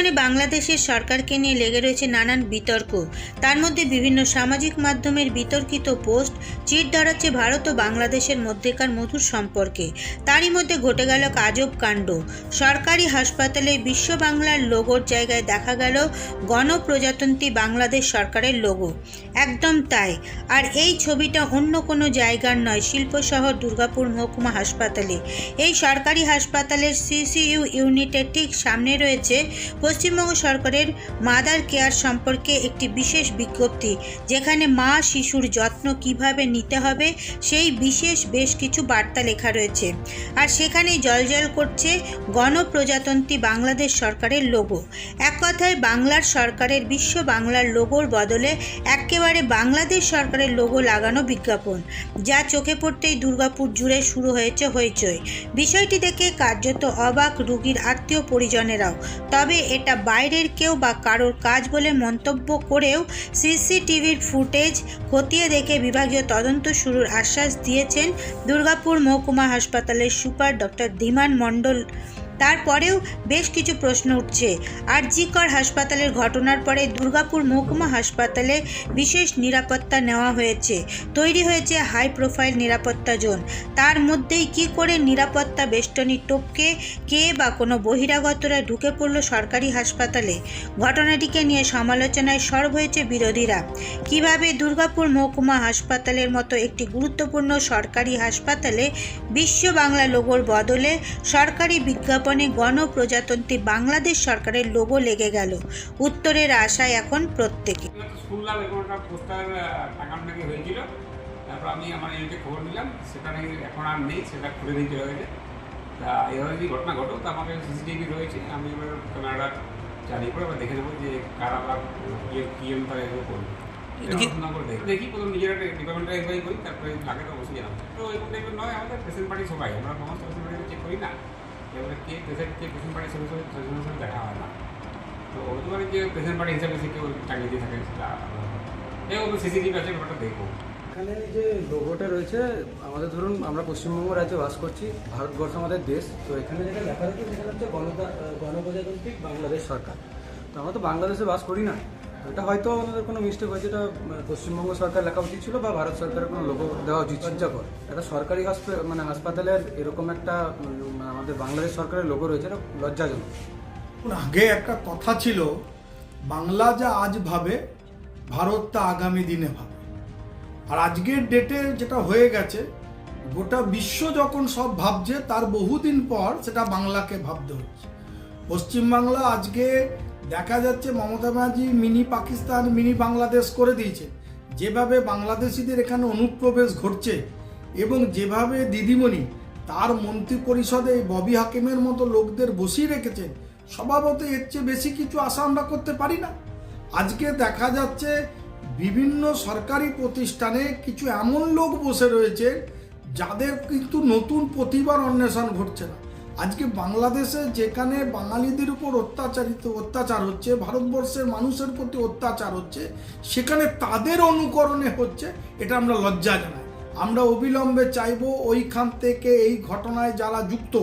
বর্তমানে বাংলাদেশের সরকারকে নিয়ে লেগে রয়েছে নানান বিতর্ক। তার মধ্যে বিভিন্ন সামাজিক মাধ্যমের বিতর্কিত পোস্ট চিট ধরাচ্ছে ভারত ও বাংলাদেশের মধ্যেকার মধুর সম্পর্কে। তারই মধ্যে ঘটে গেল কাজব কাণ্ড। সরকারি হাসপাতালে বিশ্ব বাংলার লোগোর জায়গায় দেখা গেল গণপ্রজাতন্ত্রী বাংলাদেশ সরকারের লোগো। একদম তাই। আর এই ছবিটা অন্য কোনো জায়গার নয়, শিল্প শহর, দুর্গাপুর মহকুমা হাসপাতালে। এই সরকারি হাসপাতালের সিসিইউ ইউনিটের ঠিক সামনে রয়েছে পশ্চিমবঙ্গ সরকারের মাদার কেয়ার সম্পর্কে একটি বিশেষ বিজ্ঞপ্তি, যেখানে মা শিশুর যত্ন কীভাবে নিতে হবে, সেই বিশেষ বেশ কিছু বার্তা লেখা রয়েছে। আর সেখানেই জলজল করছে গণপ্রজাতন্ত্রী বাংলাদেশ সরকারের লোগো এক কথায় বাংলার সরকারের, বিশ্ব বাংলার লোগোর বদলে একেবারে বাংলাদেশ সরকারের লোগো লাগানো বিজ্ঞাপন, যা চোখে পড়তেই দুর্গাপুর জুড়ে শুরু হয়েছে হইচই। বিষয়টি দেখে কার্যত অবাক রুগীর আত্মীয় পরিজনেরাও। তবে এটা বাইরের কেউ বা কারোর কাজ বলে মন্তব্য করেও সিসিটিভির ফুটেজ খতিয়ে দেখে বিভাগীয় তদন্ত শুরুর আশ্বাস দিয়েছেন দুর্গাপুর মহকুমা হাসপাতালের সুপার ডক্টর ধীমান মণ্ডল। তারপরেও বেশ কিছু প্রশ্ন উঠছে। আর আরজিকর হাসপাতালের ঘটনার পরে দুর্গাপুর মহকুমা হাসপাতালে বিশেষ নিরাপত্তা নেওয়া হয়েছে। তৈরি হয়েছে হাই প্রোফাইল নিরাপত্তা জোন। তার মধ্যেই কি করে নিরাপত্তা বেষ্টনী টপকে, কে বা কোনো বহিরাগতরা ঢুকে পড়ল সরকারি হাসপাতালে? ঘটনাটিকে নিয়ে সমালোচনায় সরব হয়েছে বিরোধীরা। কীভাবে দুর্গাপুর মহকুমা হাসপাতালের মতো একটি গুরুত্বপূর্ণ সরকারি হাসপাতালে বিশ্ব বাংলা লোগোর বদলে সরকারি বিজ্ঞাপনে গণপ্রজাতন্ত্রী বাংলাদেশ সরকারের লোগো লেগে গেল। উত্তরের আশায় এখন প্রত্যেকে। শুনলাম এরকম একটা পোস্টার টাকার হয়েছিল। তারপর আমি আমার ইউনিটে খবর নিলাম সেটা এখন আর নেই সেটা খুলে দিয়ে চলে তা এভাবে যদি ঘটনা ঘটো তো আমাকে সিসিটিভি রয়েছে। আমি এবার ক্যামেরাটা চালিয়ে করে এবার দেখে নেব যে কারা বা কী এম তারা এগুলো করবে এটা কি- ঘটনা করে দেখি। দেখি প্রথম নিজের একটা ডিপার্টমেন্টটা এনকোয়ারি করি তারপরে লাগে তো অবশ্যই জানাব। তো এরকম টাইপের নয় আমাদের পেশেন্ট পার্টি সবাই। আমরা সমস্ত পেশেন্ট পার্টি চেক করি না। এবারে কে পেশেন্ট কে পেশেন্ট পার্টির সঙ্গে সঙ্গে সঙ্গে দেখা হয় না। তো হতে পারে যে পেশেন্ট পার্টি হিসাবে সে কেউ টাঙিয়ে দিয়ে থাকে, সেটা এই ওগুলো সিসিটিভি আছে, ব্যাপারটা দেখব। এখানে যে লোগোটা রয়েছে, আমাদের ধরুন আমরা পশ্চিমবঙ্গ রাজ্যে বাস করছি, ভারতবর্ষ আমাদের দেশ। তো এখানে যেটা লেখা রয়েছে, সেটা হচ্ছে গণতা- গণপ্রজাতান্ত্রিক বাংলাদেশ সরকার। তো আমরা তো বাংলাদেশে বাস করি না। এটা হয়তো আমাদের কোনো মিস্টেক হয়েছে এটা পশ্চিমবঙ্গ সরকার লেখা উচিত ছিল বা ভারত সরকারের কোনো লোগো দেওয়া উচিত লজ্জাকর একটা সরকারি হসপিটাল মানে হাসপাতালের এরকম একটা উম, আমাদের বাংলাদেশ সরকারের লোগো রয়েছে এটা লজ্জাজনক। আগে একটা কথা ছিল বাংলা যা আজ ভাবে ভারত তা আগামী দিনে ভাবে। আর আজকের ডেটে যেটা হয়ে গেছে গোটা বিশ্ব যখন সব ভাবছে তার বহুদিন পর সেটা বাংলাকে ভাবতে হচ্ছে। পশ্চিমবাংলা আজকে দেখা যাচ্ছে মমতা ব্যানার্জি মিনি পাকিস্তান, মিনি বাংলাদেশ করে দিয়েছে। যেভাবে বাংলাদেশিদের এখানে অনুপ্রবেশ ঘটছে এবং যেভাবে দিদিমণি তার মন্ত্রী পরিষদে ববি হাকিমের মতো লোকদের বসিয়ে রেখেছেন স্বভাবত এর চেয়ে বেশি কিছু আশা আমরা করতে পারি না। আজকে দেখা যাচ্ছে বিভিন্ন সরকারি প্রতিষ্ঠানে কিছু এমন লোক বসে রয়েছে যাদের কিন্তু নতুন প্রতিবার অন্বেষণ ঘটছে না। আজকে বাংলাদেশে যেখানে বাঙালিদের উপর অত্যাচারিত, অত্যাচার হচ্ছে, ভারতবর্ষের মানুষের প্রতি অত্যাচার হচ্ছে, সেখানে তাদের অনুকরণে হচ্ছে, এটা আমরা লজ্জা জানাই। আমরা অবিলম্বে চাইব ওইখান থেকে এই ঘটনায় যারা যুক্ত,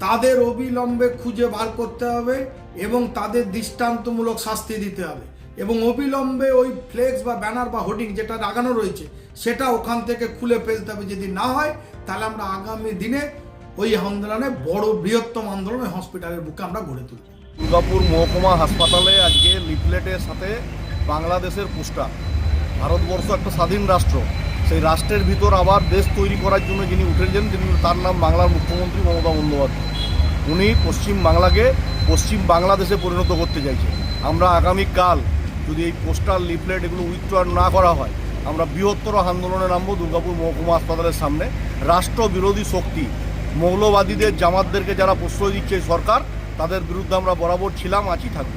তাদের অবিলম্বে খুঁজে বার করতে হবে এবং তাদের দৃষ্টান্তমূলক শাস্তি দিতে হবে। এবং অবিলম্বে ওই ফ্লেক্স বা ব্যানার বা হোর্ডিং যেটা লাগানো রয়েছে, সেটা ওখান থেকে খুলে ফেলতে হবে। যদি না হয়, তাহলে আমরা আগামী দিনে ওই আন্দোলনে, বড় বৃহত্তম আন্দোলন হসপিটালের বুকে আমরা গড়ে তুলব দুর্গাপুর মহকুমা হাসপাতালে আজকে লিফলেটের সাথে বাংলাদেশের পোস্টার। ভারতবর্ষ একটা স্বাধীন রাষ্ট্র। সেই রাষ্ট্রের ভিতর আবার দেশ তৈরি করার জন্য যিনি উঠেছেন, তিনি তার নাম বাংলার মুখ্যমন্ত্রী মমতা বন্দ্যোপাধ্যায়। উনি পশ্চিম বাংলাকে পশ্চিম বাংলাদেশে পরিণত করতে চাইছে আমরা আগামীকাল যদি এই পোস্টার, লিফলেট এগুলো উইথড্র না করা হয়, আমরা বৃহত্তর আন্দোলনে নামবো দুর্গাপুর মহকুমা হাসপাতালের সামনে। রাষ্ট্র বিরোধী শক্তি মৌলবাদীদের জামাতদেরকে যারা প্রশ্রয় দিচ্ছে সরকার তাদের বিরুদ্ধে আমরা বরাবর ছিলাম আছি থাকব।